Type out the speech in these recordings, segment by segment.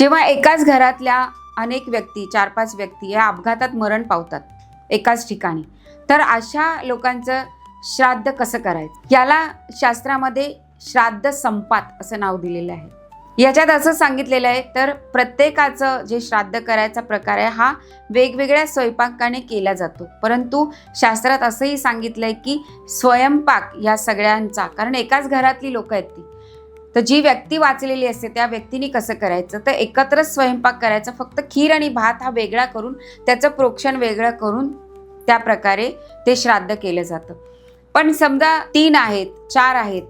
जेव्हा एकाच घरातल्या अनेक व्यक्ती चार पाच व्यक्ती या अपघातात मरण पावतात एकाच ठिकाणी तर अशा लोकांचं श्राद्ध कसं करायचं? याला शास्त्रामध्ये श्राद्ध संपात असं नाव दिलेलं आहे. याच्यात असं सांगितलेलं आहे तर प्रत्येकाचं जे श्राद्ध करायचा प्रकार आहे हा वेगवेगळ्या स्वयंपाकाने केला जातो. परंतु शास्त्रात असंही सांगितलं आहे की स्वयंपाक या सगळ्यांचा कारण एकाच घरातली लोक आहेत ती. तर जी व्यक्ती वाचलेली असते त्या व्यक्तीने कसं करायचं? तर एकत्रच स्वयंपाक करायचा. फक्त खीर आणि भात हा वेगळा करून त्याचं प्रोक्षण वेगळं करून त्या प्रकारे ते श्राद्ध केलं जातं. पण समजा तीन आहेत चार आहेत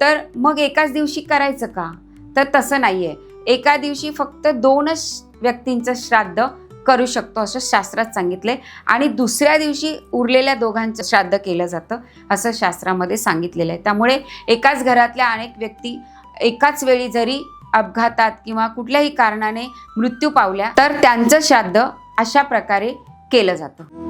तर मग एकाच दिवशी करायचं का? तर तसं नाही आहे एका दिवशी फक्त दोनच व्यक्तींचं श्राद्ध करू शकतो असं शास्त्रात सांगितले आणि दुसऱ्या दिवशी उरलेल्या दोघांचं श्राद्ध केलं जातं असं शास्त्रामध्ये सांगितलेलं आहे. त्यामुळे एकाच घरातल्या अनेक व्यक्ती एकाच वेळी जरी अपघातात किंवा कुठल्याही कारणाने मृत्यू पावल्या तर त्यांचं श्राद्ध अशा प्रकारे केलं जातं.